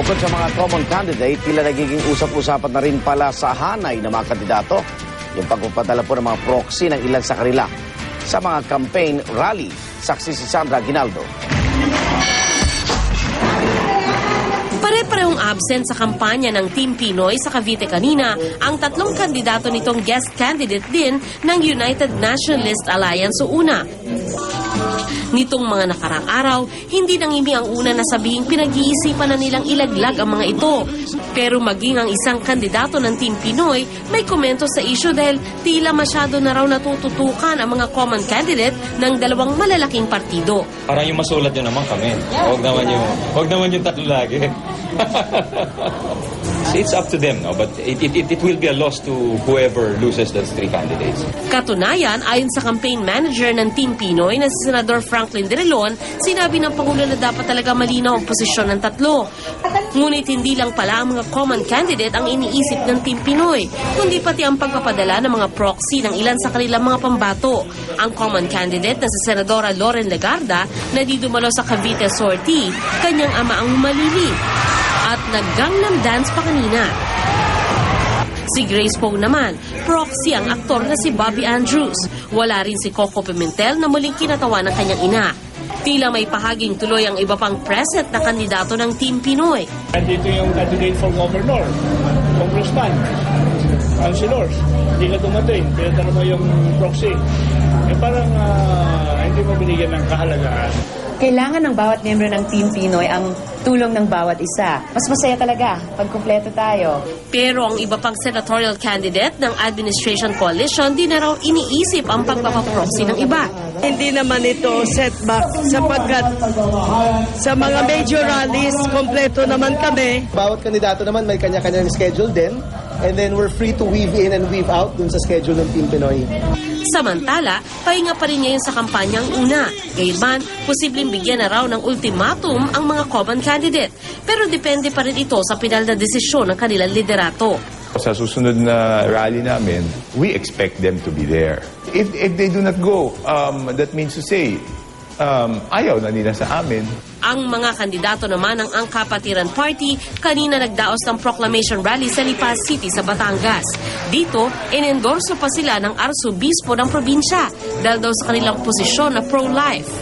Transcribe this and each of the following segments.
Bukod sa mga common candidate, tila nagiging usap-usapan na rin pala sa hanay ng mga kandidato yung pagpapadala po ng mga proxy ng ilan sa kanila sa mga campaign rally. Saksi si Sandra Ginaldo. Pare-parehong absent sa kampanya ng Team Pinoy sa Cavite kanina ang tatlong kandidato nitong guest candidate din ng United Nationalist Alliance o UNA. Nitong mga nakarang araw, hindi nangimi ang una na sabihing pinag-iisipan na nilang ilaglag ang mga ito. Pero maging ang isang kandidato ng Team Pinoy, may komento sa issue dahil tila masyado na raw natututukan ang mga common candidate ng dalawang malalaking partido. Parang yung masulat nyo naman kami. Huwag naman yung, huwag naman yung tatlo lagi. So it's up to them, no? But it, it, it, will be a loss to whoever loses those three candidates. Katunayan, ayon sa campaign manager ng Team Pinoy na si Senador Franklin Direlon, sinabi ng Pangulo na dapat talaga malinaw ang posisyon ng tatlo. Ngunit hindi lang pala ang mga common candidate ang iniisip ng Team Pinoy, kundi pati ang pagpapadala ng mga proxy ng ilan sa kanilang mga pambato. Ang common candidate na si Senadora Loren Legarda na di dumalo sa Cavite sortie, kanyang ama ang malili at nag-gangnam dance pa kanina. Si Grace Poe naman, proxy ang aktor na si Bobby Andrews. Wala rin si Coco Pimentel na muling kinatawa ng kanyang ina. Tila may pahaging tuloy ang iba pang present na kandidato ng Team Pinoy. Nandito yung candidate for governor, congressman, councilors. Hindi ka dumating, pinatara mo yung proxy. Eh parang ah, hindi mo binigyan ng kahalagaan. Kailangan ng bawat miyembro ng Team Pinoy ang tulong ng bawat isa. Mas masaya talaga pag kumpleto tayo. Pero ang iba pang senatorial candidate ng Administration Coalition di na raw iniisip ang pagpapaproxy ng iba. Hindi naman ito setback sapagkat sa mga major rallies, kompleto naman kami. Bawat kandidato naman may kanya-kanyang schedule din. And then we're free to weave in and weave out dun sa schedule ng Team Pinoy. Samantala, pahinga pa rin ngayon sa kampanyang una. Gayunman, posibleng bigyan na raw ng ultimatum ang mga common candidate. Pero depende pa rin ito sa pinal na desisyon ng kanilang liderato. Sa susunod na rally namin, we expect them to be there. If, if they do not go, um, that means to say, um, ayaw na nila sa amin. Ang mga kandidato naman ng Ang Kapatiran Party kanina nagdaos ng proclamation rally sa Lipa City sa Batangas. Dito, inendorso pa sila ng arsobispo ng probinsya dahil daw sa kanilang posisyon na pro-life.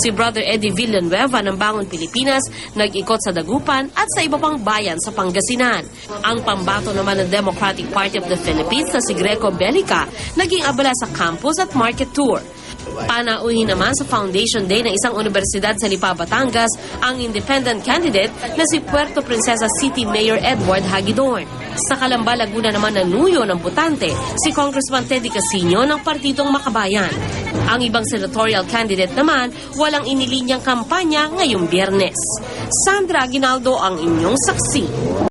Si Brother Eddie Villanueva ng Bangon Pilipinas nag-ikot sa Dagupan at sa iba pang bayan sa Pangasinan. Ang pambato naman ng Democratic Party of the Philippines na si Greco Belica naging abala sa campus at market tour. Panauhin naman sa Foundation Day ng isang universidad sa Lipa, Batangas ang independent candidate na si Puerto Princesa City Mayor Edward Hagidorn. Sa Calamba, Laguna naman nanuyo ng butante si Congressman Teddy Casino ng Partidong Makabayan. Ang ibang senatorial candidate naman walang inilinyang kampanya ngayong biyernes. Sandra Aguinaldo ang inyong saksi.